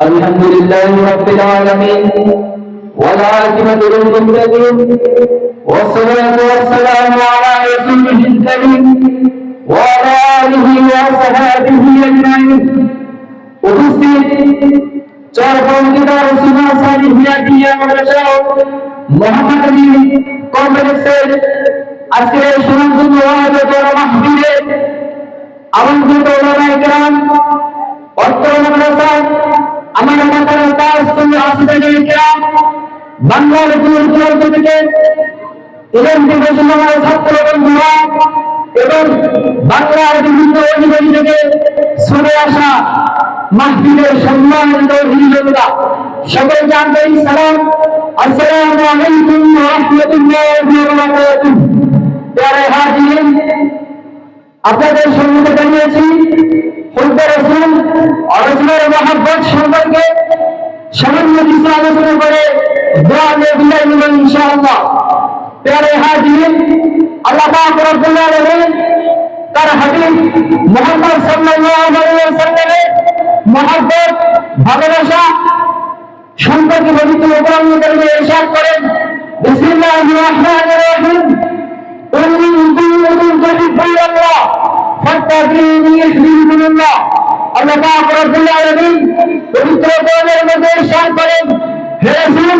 الحمد لله رب العالمين والعاقبة للمتقين والصلاة والسلام على رسوله الكريم وعلى آله وصحبه أجمعين উপস্থিত চরপন্থিতা রসুমা সানি হিয়াটিয়া মাদ্রাসা মোহাম্মদ আলী কমপ্লেক্সের আজকের এই সুনামধন্য আয়োজিত মাহফিলে আমন্ত্রিত ওলামা ইকরাম অত্র মাদ্রাসা বাংলার দূরান্ত থেকে এবং বিবেচনার ছাত্র বন্ধুরা, এবং বাংলার বিভিন্ন অধিবাসী থেকে সরে আসা মাহফিলের সম্মানিত অভিযোগরা সকলকে আন্তরিক সালাম। আসসালামু আলাইকুম ওয়া রাহমাতুল্লাহি ওয়া বারাকাতুহু। হাজিরিন, আপনাদের সম্মুখে জানিয়েছি, হুজুর রাসূল আলোচনার মহব্বত সম্পর্কে সামান্য কিছু আলোচনা করে দোয়া দিয়ে বিদায় নেবেন ইনশাআল্লাহ প্যারে হাজিরিন আল্লাহ পাক রব্বুল আলামিন তার হাবিব মুহাম্মদ সাল্লাল্লাহু আলাইহি ওয়াসাল্লামের মহব্বত ভালোবাসা সম্পর্কে পবিত্র কোরআন কারিমে ইরশাদ করেন বিসমিল্লাহির রহমানির রহিম قل إن كنتم تحبون الله فاتبعوني يحببكم الله আল্লাহ পাক রব্বুল আলামিন পবিত্র কোরআনের মধ্যে ইরশাদ করেন হে রাসূল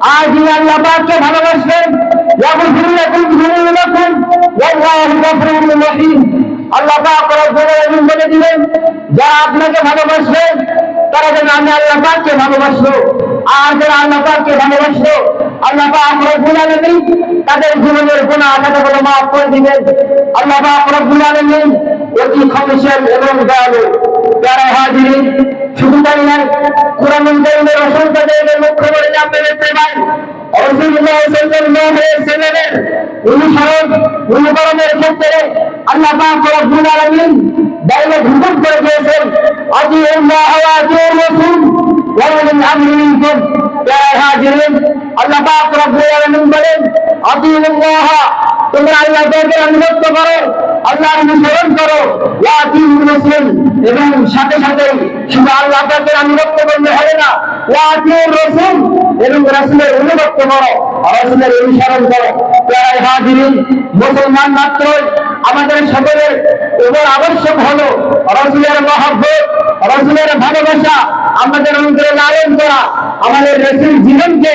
আর যিনি আল্লাহ পাককে ভালোবাসবেন। আল্লাহ পাক বলে দিলেন, যারা আপনাকে ভালোবাসবেন তারা যেন আমি আল্লাহ পাককে ভালোবাসলো আর যারা আল্লাহ পাককে ভালোবাসলো আল্লাহ পাক রব্বুল আলামিন তাদের জীবনের গুনাহ খাতাগুলো মাফ করে দিবেন। আল্লাহ পাক রব্বুল আলামিন অতি ক্ষমশীল এবং দয়ালু। যারা হাজিরিন, শুধু তাই নয় কোরআন অসংখ্য জায়গায় ওয়াসাল্লামের অনুসরণ অনুকরণের ক্ষেত্রে আল্লাহ পাক রব্বুল আলামিন দায়িত্ব ঘোষণা করে দিয়েছেন আতিউল্লাহ ওয়া আতিউর রাসূল ওয়া উলিল আমরি মিনকুম ইয়া হাজিরিন বলেন করো এবং সাথে শুধু আল্লাহ পাকের আনুগত্য করলে না এবং করো করো। প্রায় মুসলমান মাত্র আমাদের সকলের উপর আবশ্যক হলো রসুলের মহব্বত, রসুলের ভালোবাসা, আমাদের অন্তরে লালন করা, আমাদের রসুল জীবনকে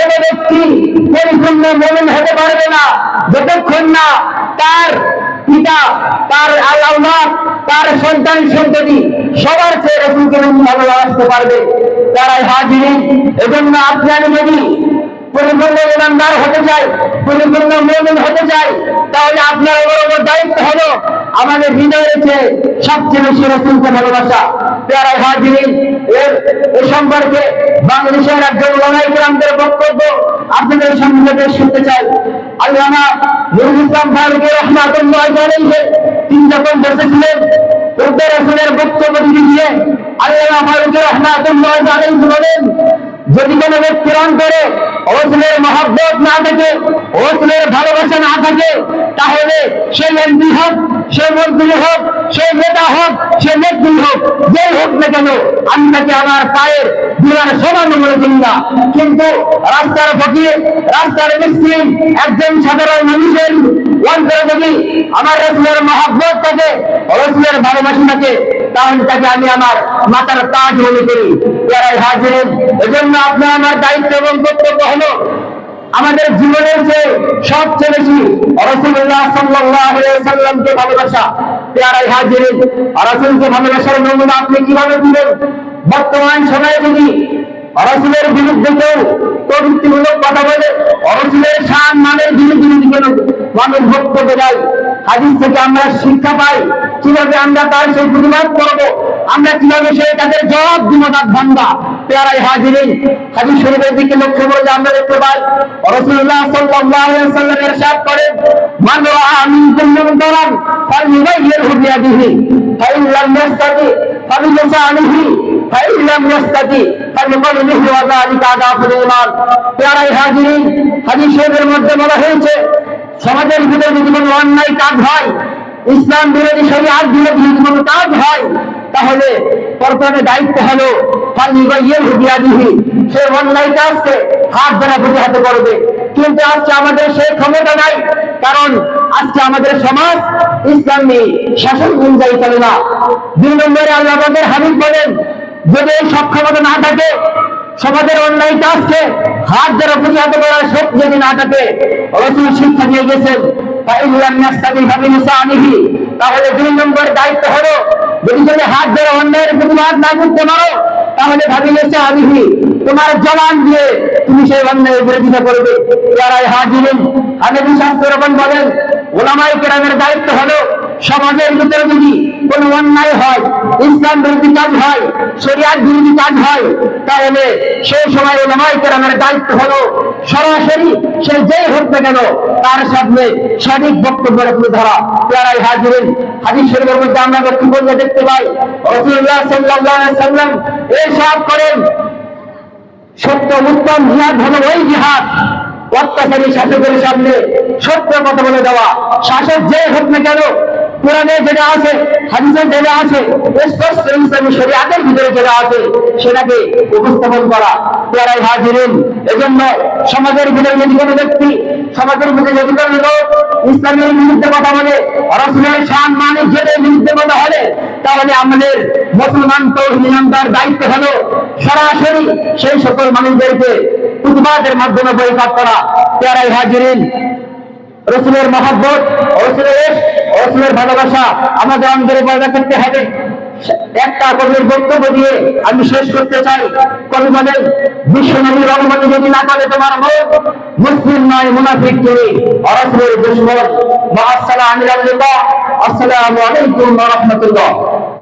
কোন ব্যক্তি পরিপূর্ণ মুমিন হতে পারবে না। যতক্ষণ না তার পিতা, তার আল্লাহ তার সন্তান, সন্ততি সবার চেয়ে রসুলকে ভালোবাসতে পারবে। তারাই হাজিরিন এজন্য আপনি আমি যদি পরিপূর্ণ ইমানদার হতে চাই পরিপূর্ণ মুমিন হতে চাই তাহলে আপনার বড় দায়িত্ব হলো আমাদের হৃদয়ের চেয়ে সবচেয়ে বেশি রসুলকে ভালোবাসা। পেয়ারাই হাজিরিন এর, এ সম্পর্কে বাংলাদেশের একজন লড়াই গ্রামদের বক্তব্য আপনাদের সামনে পেশ করতে চাই। আল্লামা নুরুল ইসলাম ফারুক রহমাতুল্লাহ আলাইহি তিনি যখন বসেছিলেন উদ্দার রসুলের বক্তব্য দিয়ে আল্লামা বলেন যদি কোনো ব্যক্তি অন্তরে রসুলের মহব্বত না থাকে রসুলের ভালোবাসা না থাকে, তাহলে সে এমপি হোক, সে মন্ত্রী হোক, সে নেতা হোক, সে নেত্রী হোক, যেই হোক না কেন, আমি তাকে আমার পায়ের দুয়ার সমান মনে করি না। কিন্তু রাস্তার ফকির, রাস্তার মিসকিন একজন সাধারণ মানুষের অন্তরে যদি আমার রসুলের মহব্বত থাকে, রসুলের ভালোবাসা থাকে, তাহলে তাকে আমি আমার মাতার তাজ মনে করি। যারা হাজির এজন্য আপনার আমার দায়িত্ব এবং কর্তব্য হলো আমাদের জীবনের যে সবচেয়ে বেশি রসুল্লাহ সাল্লাহামকে ভালোবাসা পেয়ারাই হাজির। রসুলকে ভালোবাসার নমুনা আপনি কীভাবে দিলেন? বর্তমান সময়ে যদি রসুলের বিরুদ্ধে কেউ প্রবৃত্তিমূলক কথা বলে রসুলের সান মানের বিরুদ্ধে যদি কোনো মানুষ বক্তব্য দেয় হাদিস থেকে আমরা শিক্ষা পাই, কীভাবে আমরা তার সেই প্রতিবাদ করব? আমরা কীভাবে সেই তাদের জবাব দিব তার ধান্দা? পেয়ারাই হাজিরিন হাদিস শরীফের দিকে লক্ষ্য করলে আমরা দেখতে পাই রসুল্লাহ সাল্লাল্লাহু আলাইহি সাল্লাম ইরশাদ করেন মান রাআ সমাজের ভিতরে তাহলে প্রথমে দায়িত্ব হলো সে অন্যায় কাজকে হাত দ্বারা প্রতিহত করবে। কিন্তু আজকে আমাদের সেই ক্ষমতা নাই, কারণ আজকে আমাদের সমাজ ইসলামী শাসন অনুযায়ী চলে না। দুই নম্বরে আল্লাহ হাবিব বলেন যদি এই সক্ষমতা না থাকে, সমাজের অন্যায় কাজকে হাত দ্বারা প্রতিহত করার শক্তি যদি না থাকে, রসুল শিক্ষা দিয়ে গেছেন তাহলে দুই নম্বর দায়িত্ব হলো, যদি তুমি হাত ধরে অন্যায়ের প্রতিবাদ না করতে পারো, তাহলে ভাবি লেছে আবিহি তোমার জবান দিয়ে তুমি সেই অন্যায়ের বিরোধিতা করবে। যারাই হাত দিলেন হানেবি শাস্ত্র বলেন ওলামাই কেরামের দায়িত্ব হলো সমাজের ভিতরে যদি কোনো অন্যায় হয়, ইসলাম বিরোধী কাজ হয় শরিয়ার বিরোধী কাজ হয়, তাহলে সেই সময় ওলামাই কেরামের দায়িত্ব হলো সরাসরি সে যেই হোক না কেন তার সামনে সঠিক বক্তব্য তুলে ধরা। পেয়ারাই হাজিরেন হাজির শরীফের মধ্যে আমরা করলে দেখতে পাই রসুল্লাহ সাল্লাহ সাল্লাম এই সব করেন, সত্য উত্তম জিহাদ হলো ওই জিহাদ। অত্যাচারী শাসকের সামনে সত্য কথা বলে দেওয়া। শাসক যে হোক না কেন কোরআনে যেটা আছে, হাদিসে যেটা আছে স্পষ্ট ইসলামী শরীয়তের ভিতরে যেটা আছে, সেটাকে উপস্থাপন করা পেয়ারাই হাজিরিন, এজন্য সমাজের ভিতরে যদি কোনো ব্যক্তি সমাজের ভিতরে যদি কোনো লোক ইসলামের বিরুদ্ধে কথা বলে, রসুলের শান মানে জেদের বিরুদ্ধে কথা হলে তাহলে আমাদের মুসলমান তৌহিদার দায়িত্ব হলো সরাসরি সেই সকল মানুষদেরকে প্রতিবাদের মাধ্যমে বৈকাট করা পেয়ারাই হাজিরিন রসুলের মহাব্বত, রসুলের রসুলের ভালোবাসা আমাদের অন্তরে পয়দা করতে হবে। একটা কবির বক্তব্য দিয়ে আমি শেষ করতে চাই। কবি বলেন, বিশ্ব নবী রহমানি যদি না করে তোমার মুখ মুসলিম নয়, মুনাফিক তুমি। অরসুলের দুশ্মন। মা আসসালাম আলাইকুম রাহমাতুল্লাহ।